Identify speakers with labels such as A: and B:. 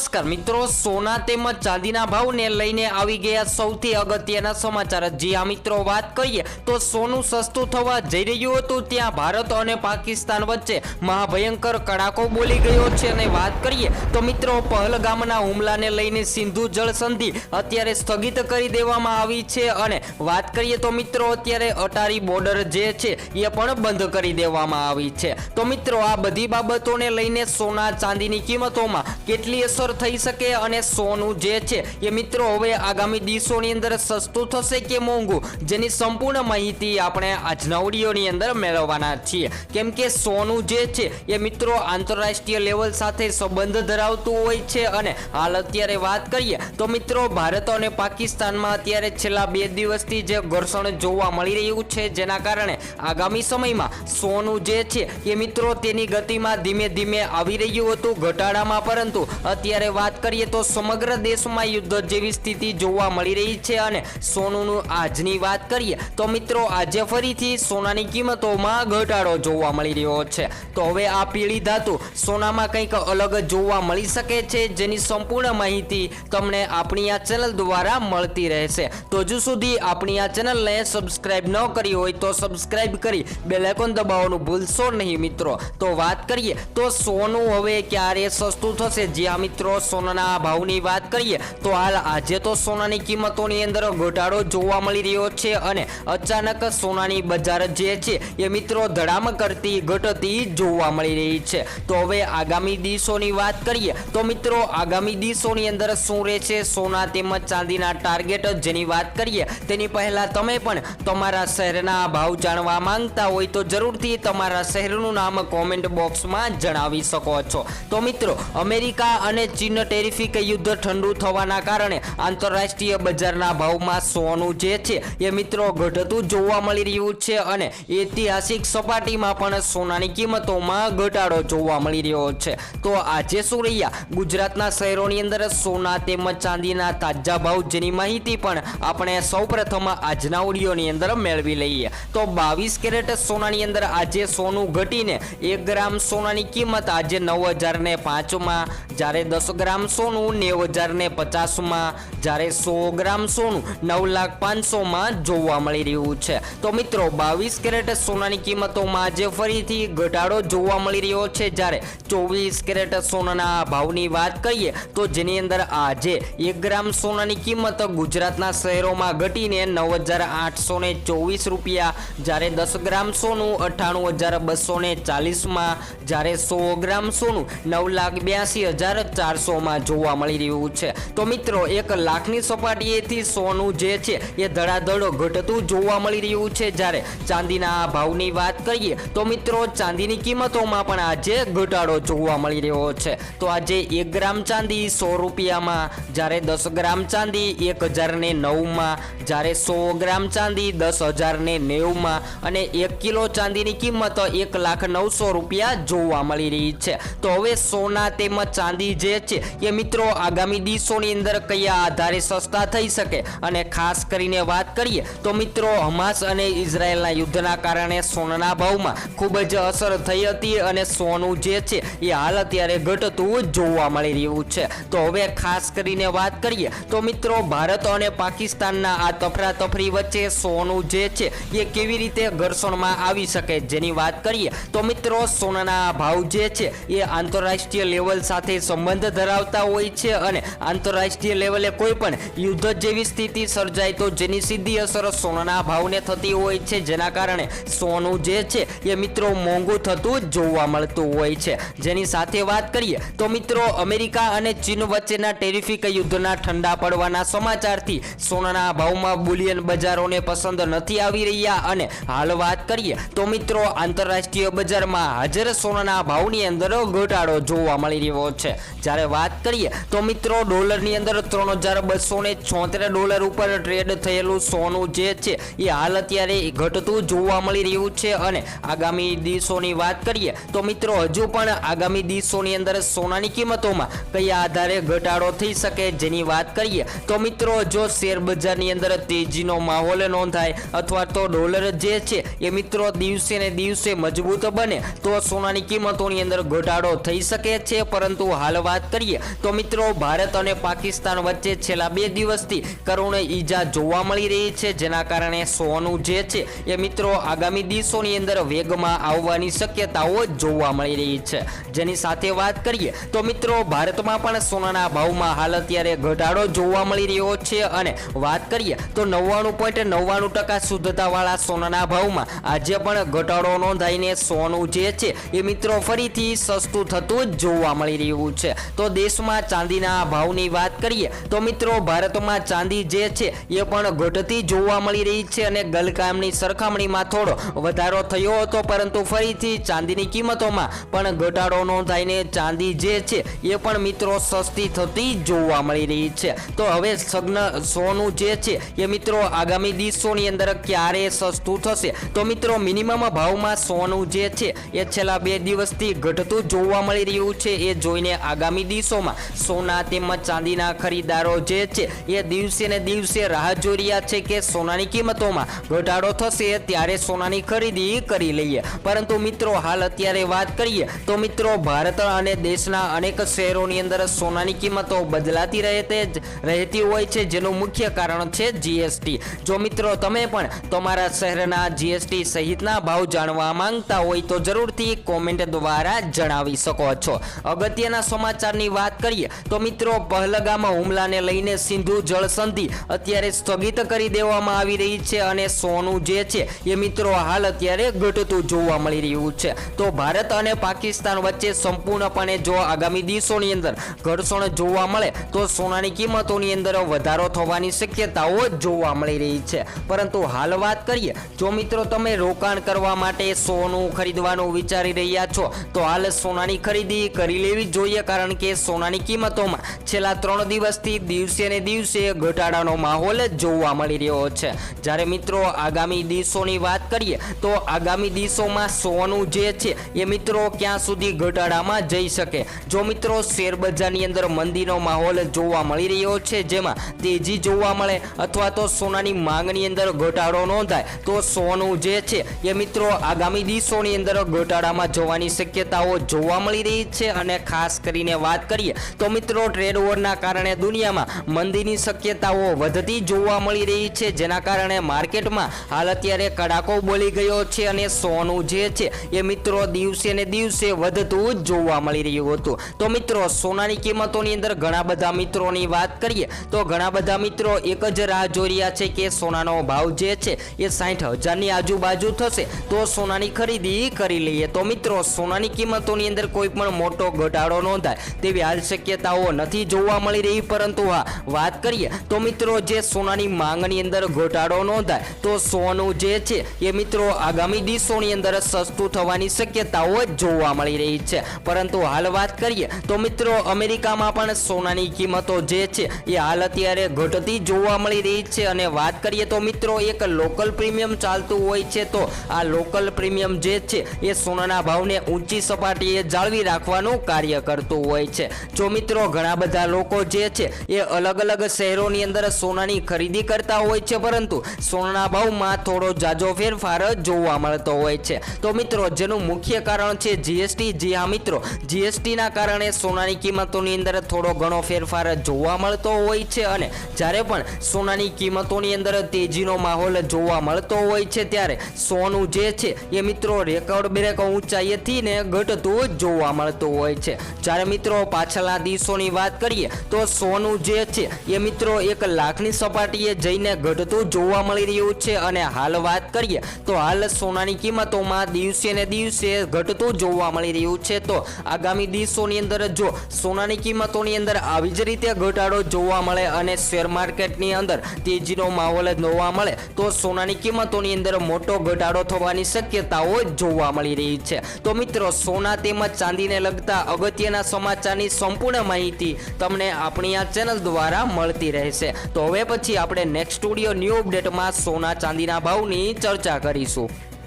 A: નમસ્કાર મિત્રો, સોના તેમજ ચાંદીના ભાવને લઈને આવી ગયા સૌથી અગત્યના સમાચાર. જી આ મિત્રો, વાત કરીએ તો સોનું સસ્તું થવા જઈ રહ્યું હતું, ત્યાં ભારત અને પાકિસ્તાન વચ્ચે મહાભયંકર કડાકો બોલી ગયો છે. અને વાત કરીએ તો મિત્રો, પહલગામના હુમલાને લઈને સિંધુ જળ સંધિ અત્યારે સ્થગિત કરી દેવામાં આવી છે. અને વાત કરીએ તો મિત્રો, અત્યારે અટારી બોર્ડર જે છે, એ પણ બંધ કરી દેવામાં આવી છે. તો મિત્રો, આ બધી બાબતોને લઈને સોના ચાંદીની કિંમતોમાં કેટલી અસર થઈ શકે અને સોનું જે છે એ મિત્રો હવે આગામી દિવસોની અંદર સસ્તું થશે કે મોંઘું? જેની સંપૂર્ણ માહિતી આપણે આજના ઓડિયોની અંદર મેળવવાના છીએ. કેમ કે સોનું જે છે એ મિત્રો આંતરરાષ્ટ્રીય લેવલ સાથે સંબંધ ધરાવતું હોય છે અને હાલ અત્યારે વાત કરીએ તો મિત્રો ભારત અને પાકિસ્તાનમાં અત્યારે છેલ્લા બે દિવસથી જે ઘર્ષણ જોવા મળી રહ્યું છે જેના કારણે આગામી સમયમાં સોનું જે છે એ મિત્રો તેની ગતિમાં ધીમે ધીમે આવી રહ્યું હતું, ઘટાડામાં પરંતુ અત્યારે વાત કરીએ તો સમગ્ર દેશમાં યુદ્ધ જેવી સ્થિતિ જોવા મળી રહી છે અને સોનુનું આજની વાત કરીએ તો મિત્રો, આજે ફરીથી સોનાની કિંમતોમાં ઘટાડો જોવા મળી રહ્યો છે. તો હવે આ પીળી ધાતુ સોનામાં કંઈક અલગ જોવા મળી શકે છે જેની સંપૂર્ણ માહિતી તમને આપણી આ ચેનલ દ્વારા મળતી રહેશે. તો હજુ સુધી આપણી આ ચેનલને સબસ્ક્રાઇબ ન કરી હોય તો સબસ્ક્રાઇબ કરી બેલેકોન દબાવવાનું ભૂલશો નહીં મિત્રો. તો વાત કરીએ તો સોનું હવે ક્યારે સસ્તું થશે? જ્યાં મિત્રો સોનાના ભાવની વાત કરીએ, તો હાલ આજે તો સોનાની કિંમતોની અંદર ઘટાડો જોવા મળી રહ્યો છે અને અચાનક સોનાની બજાર જે છે, એ મિત્રો ધડામ કરતી ઘટતી જોવા મળી રહી છે. તો હવે આગામી દિવસોની વાત કરીએ, તો મિત્રો, આગામી દિવસોની અંદર શું રહેશે? સોના તેમજ ચાંદીના ટાર્ગેટ જેની વાત કરીએ, તેની પહેલા તમે પણ તમારા શહેરના ભાવ જાણવા માંગતા હોય તો જરૂરથી તમારા શહેરનું નામ કોમેન્ટ બોક્સમાં જણાવી શકો છો. તો મિત્રો, અમેરિકા અને ચીન ટેરિફિક યુદ્ધ ઠંડુ થવાના કારણે આંતરરાષ્ટ્રીય બજારના ભાવમાં સોનું જે છે એ મિત્રો ઘટતું જોવા મળી રહ્યું છે અને ઐતિહાસિક સપાટીમાં પણ સોનાની કિંમતોમાં ઘટાડો જોવા મળી રહ્યો છે. તો આજે શું રહ્યા? ગુજરાતના શહેરોની અંદર સોના તેમજ ચાંદીના તાજા ભાવ જેની માહિતી પણ આપણે સૌપ્રથમ આજના ઓડિયોની અંદર મેળવી લઈએ. તો બાવીસ કેરેટ સોનાની અંદર આજે સોનું ઘટીને એક ગ્રામ સોનાની કિંમત આજે નવ હજાર ને પાંચમાં જ્યારે દસ ગ્રામ સોનું, નેવ હજાર ને પચાસમાં. જ્યારે સો ગ્રામ સોનું નવ લાખ પાંચસોમાં જોવા મળી રહ્યું છે. તો મિત્રો, બાવીસ કેરેટ સોનાની કિંમતોમાં આજે ફરીથી ઘટાડો જોવા મળી રહ્યો છે. જ્યારે ચોવીસ કેરેટ સોનાના ભાવની વાત કરીએ, તો જેની અંદર આજે એક ગ્રામ સોનાની કિંમત ગુજરાતના શહેરોમાં ઘટીને નવ હજાર આઠસો ને ચોવીસ રૂપિયા. જ્યારે દસ ગ્રામ સોનું અઠ્ઠાણું હજાર બસો ને ચાલીસમાં. જ્યારે સો ગ્રામ સોનું નવ લાખ બ્યાસી હજાર ચારસોમાં જોવા મળી રહ્યું છે. તો મિત્રો, એક લાખની સપાટીએથી સોનું જે છે, એ ધડાધડ ઘટતું જોવા મળી રહ્યું છે. જ્યારે ચાંદીના ભાવની વાત કરીએ, તો મિત્રો, ચાંદીની કિંમતોમાં પણ આજે ઘટાડો જોવા મળી રહ્યો છે. તો આજે એક ગ્રામ ચાંદી સો રૂપિયામાં, જ્યારે દસ ગ્રામ ચાંદી એક હજાર ને નવમાં, જ્યારે સો ગ્રામ ચાંદી દસ હજાર ને નેવુંમાં અને એક કિલો ચાંદીની કિંમત એક લાખ નવસો રૂપિયા જોવા મળી રહી છે. તો હવે સોના તેમજ ચાંદી જે છે. એ મિત્રો આગામી દિવસોની અંદર કયા આધારે સસ્તા થઈ શકે અને ખાસ કરીને વાત કરીએ તો મિત્રો હમાસ અને ઇઝરાયલના યુદ્ધના કારણે સોનાના ભાવમાં ખૂબ જ અસર થઈ હતી અને સોનું જે છે એ હાલ અત્યારે ઘટતું જોવા મળી રહ્યું છે. તો હવે ખાસ કરીને વાત કરીએ તો મિત્રો ભારત અને પાકિસ્તાનના આ તફરાતફરી વચ્ચે સોનું જે છે એ કેવી રીતે ઘર્ષણમાં આવી શકે જેની વાત કરીએ તો મિત્રો સોનાના ભાવ જે છે એ આંતરરાષ્ટ્રીય લેવલ સાથે સંબંધ ધરાવતા હોય છે અને આંતરરાષ્ટ્રીય લેવલે કોઈ પણ યુદ્ધ જેવી સ્થિતિ સર્જાય તો જેની સીધી અસર સોનાના ભાવને થતી હોય છે. જેના કારણે સોનું જે છે એ મિત્રો મોંઘું થતું જોવા મળતું હોય છે. જેની સાથે વાત કરીએ તો મિત્રો અમેરિકા અને ચીન વચ્ચેના ટેરિફિક યુદ્ધના ઠંડા પડવાના સમાચારથી સોનાના ભાવમાં બુલિયન બજારોને પસંદ નથી આવી રહ્યા અને હાલ વાત કરીએ તો મિત્રો આંતરરાષ્ટ્રીય બજારમાં હાજર સોનાના ભાવની અંદર ઘટાડો જોવા મળી રહ્યો છે. જ્યારે વાત કરીએ, તો મિત્રો, ડોલરની અંદર ત્રણ હજાર બસો ને છોતેર ડોલર ઉપર ટ્રેડ થયેલું સોનું જે છે, એ હાલ અત્યારે ઘટતું જોવા મળી રહ્યું છે. અને આગામી દિવસોની વાત કરીએ, તો મિત્રો, હજુ પણ આગામી દિવસોની અંદર સોનાની કિંમતોમાં કયા આધારે ઘટાડો થઈ શકે જેની વાત કરીએ, તો મિત્રો, જો શેર બજારની અંદર તેજીનો માહોલ નોંધાય અથવા તો ડોલર જે છે, એ મિત્રો, દિવસે ને દિવસે મજબૂત બને, તો સોનાની કિંમતોની અંદર ઘટાડો થઈ શકે છે. પરંતુ હાલ વાત કરીએ. તો મિત્રો, ભારત અને પાકિસ્તાન વચ્ચે છેલ્લા બે દિવસથી કરુણ ઈજા જોવા મળી રહી છે, જેના કારણે સોનું જે છે એ મિત્રો આગામી દિવસોની અંદર વેગમાં આવવાની શક્યતાઓ જોવા મળી રહી છે. જેની સાથે વાત કરીએ, તો મિત્રો, ભારતમાં પણ સોનાના ભાવમાં હાલ અત્યારે ઘટાડો જોવા મળી રહ્યો છે અને વાત કરીએ, તો નવ્વાણું પોઈન્ટ નવ્વાણું ટકા શુદ્ધતાવાળા સોનાના ભાવમાં આજે પણ ઘટાડો નોંધાઈને સોનું જે છે એ મિત્રો ફરીથી સસ્તું થતું જોવા મળી રહ્યું છે. તો દેશમાં ચાંદીના ભાવની વાત કરીએ, તો મિત્રો ભારતમાં ચાંદી જે છે એ પણ ઘટતી જોવા મળી રહી છે અને ગલકામની સરખામણીમાં થોડો વધારો થયો હતો, પરંતુ ફરીથી ચાંદીની કિંમતોમાં પણ ઘટાડો નોંધાઈને ચાંદી જે છે એ પણ મિત્રો સસ્તી થતી જોવા મળી રહી છે. તો હવે સગ્ન સોનું જે છે એ મિત્રો આગામી દિવસોની અંદર ક્યારે સસ્તું થશે? તો મિત્રો મિનિમમ ભાવમાં સોનું જે છે એ છેલ્લા બે દિવસથી ઘટતું જોવા મળી રહ્યું છે, એ જોઈને આગામી દિવસોમાં સોના તેમજ ચાંદીના ખરીદારો જે છે, એ દિવસે ને દિવસે રાહ જોઈ છે કે સોનાની કિંમતોમાં ઘટાડો થશે ત્યારે સોનાની ખરીદી કરી લઈએ. પરંતુ મિત્રો, હાલ અત્યારે વાત કરીએ તો મિત્રો, ભારત અને દેશના અનેક શહેરોની અંદર સોનાની કિંમતો બદલાતી રહેતે જ રહેતી હોય છે, જેનું મુખ્ય કારણ છે જીએસટી જો મિત્રો, તમે પણ તમારા શહેરના જીએસટી સહિતના ભાવ જાણવા માંગતા હોય તો જરૂરથી કોમેન્ટ દ્વારા જણાવી શકો છો. અગત્યના સમાચારની વાત કરીએ, તો મિત્રો પહલગામાં હુમલાને લઈને સિંધુ જળ અત્યારે સ્થગિત કરી દેવામાં આવી રહી છે અને સોનું જે છે એ મિત્રો હાલ અત્યારે ઘટતું જોવા મળી રહ્યું છે. તો ભારત અને પાકિસ્તાન વચ્ચે સંપૂર્ણપણે જો આગામી દિવસોની અંદર ઘર્ષણ જોવા મળે, તો સોનાની કિંમતોની અંદર વધારો થવાની શક્યતાઓ જોવા મળી રહી છે. પરંતુ હાલ વાત કરીએ, જો મિત્રો તમે રોકાણ કરવા માટે સોનું ખરીદવાનું વિચારી રહ્યા છો, તો હાલ સોનાની ખરીદી કરી લેવી જોઈએ, કારણ કે સોનાની કિંમતોમાં છેલ્લા ત્રણ દિવસથી દિવસે ને દિવસે ઘટાડાનો માહોલ જોવા મળી રહ્યો છે. જ્યારે મિત્રો આગામી દિવસોની વાત કરીએ તો આગામી દિવસોમાં સોનું જે છે એ મિત્રો ક્યાં સુધી ઘટાડામાં જઈ શકે? જો મિત્રો શેર બજારની અંદર મંદીનો માહોલ જોવા મળી રહ્યો છે, જેમાં તેજી જોવા મળે અથવા તો સોનાની માંગની અંદર ઘટાડો નોંધાય, તો સોનું જે છે એ મિત્રો આગામી દિવસોની અંદર ઘટાડામાં જવાની શક્યતાઓ જોવા મળી રહી છે અને ખાસ કરીને વાત કરીએ, તો મિત્રો ટ્રેડ વોરના કારણે દુનિયામાં મંદીની શક્યતાઓ વધતી જોવા મળી રહી છે. જેના કારણે માર્કેટમાં હાલ અત્યારે કડાકો બોલી ગયો છે અને સોનું જે છે, એ મિત્રો દિવસે ને દિવસે વધતું જોવા મળી રહ્યું હતું. તો મિત્રો, સોનાની કિંમતોની અંદર ઘણા બધા મિત્રોની વાત કરીએ, તો ઘણા બધા મિત્રો એક જ રાહ જોઈ રહ્યા છે કે સોનાનો ભાવ જે છે, એ સાઠ હજારની આજુબાજુ થશે, તો સોનાની ખરીદી કરી લઈએ. તો મિત્રો, સોનાની કિંમતોની અંદર કોઈ પણ મોટો ઘટાડો નોંધાય તેવી હાલ શક્યતાઓ નથી જોવા મળી રહી, પરંતુ હા, વાત કરીએ તો મિત્રો જે સોનાની માંગની અંદર ઘટાડો નોંધાય, તો સોનું જે છે એ મિત્રો આગામી દિવસોની અંદર સસ્તું થવાની શક્યતાઓ જોવા મળી રહી છે. પરંતુ હાલ વાત કરીએ તો મિત્રો અમેરિકામાં પણ સોનાની કિંમતો જે છે એ હાલ અત્યારે ઘટતી જોવા મળી રહી છે. અને વાત કરીએ તો મિત્રો એક લોકલ પ્રીમિયમ ચાલતું હોય છે, તો આ લોકલ પ્રીમિયમ જે છે એ સોનાના ભાવને ઊંચી સપાટીએ જાળવી રાખવાનું કાર્ય કરતું હોય છે. જો મિત્રો, ઘણા બધા લોકો જે છે, એ અલગ અલગ શહેરોની અંદર સોનાની ખરીદી કરતા હોય છે, પરંતુ સોનાના ભાવમાં થોડો જાજો ફેરફાર જોવા મળતો હોય છે. તો મિત્રો, જેનું મુખ્ય કારણ છે જીએસટી જી હા, મિત્રો જીએસટીના કારણે સોનાની કિંમતોની અંદર થોડો ઘણો ફેરફાર જોવા મળતો હોય છે અને જ્યારે પણ સોનાની કિંમતોની અંદર તેજીનો માહોલ જોવા મળતો હોય છે, ત્યારે સોનું જે છે, એ મિત્રો રેકોર્ડ બ્રેક ઊંચાઈએથી ને ઘટતું જોવા મળતું હોય છે. જ્યારે મિત્રો પાછળના દિવસોની વાત કરીએ તો સોનું જે છે એ મિત્રો એક લાખની સપાટીએ જઈને ઘટતું જોવા મળી રહ્યું છે અને હાલ વાત કરીએ તો હાલ સોનાની કિંમતોમાં દિવસે ને દિવસે ઘટતું જોવા મળી રહ્યું છે. તો આગામી દિવસોની અંદર જો સોનાની કિંમતોની અંદર આવી જ રીતે ઘટાડો જોવા મળે અને શેર માર્કેટની અંદર તેજીનો માહોલ જોવા મળે, તો સોનાની કિંમતોની અંદર મોટો ઘટાડો થવાની શક્યતાઓ જોવા મળી રહી છે. તો મિત્રો સોના તેમજ ચાંદીને લગતા અગત્યના સમાચારની સંપૂર્ણ માહિતી તમને આપણી આ ચેનલ દ્વારા મળતી રહેશે. તો હવે પછી આપણે નેક્સ્ટ સ્ટુડિયો ન્યૂ અપડેટમાં સોના ચાંદીના ભાવની ચર્ચા કરીશું.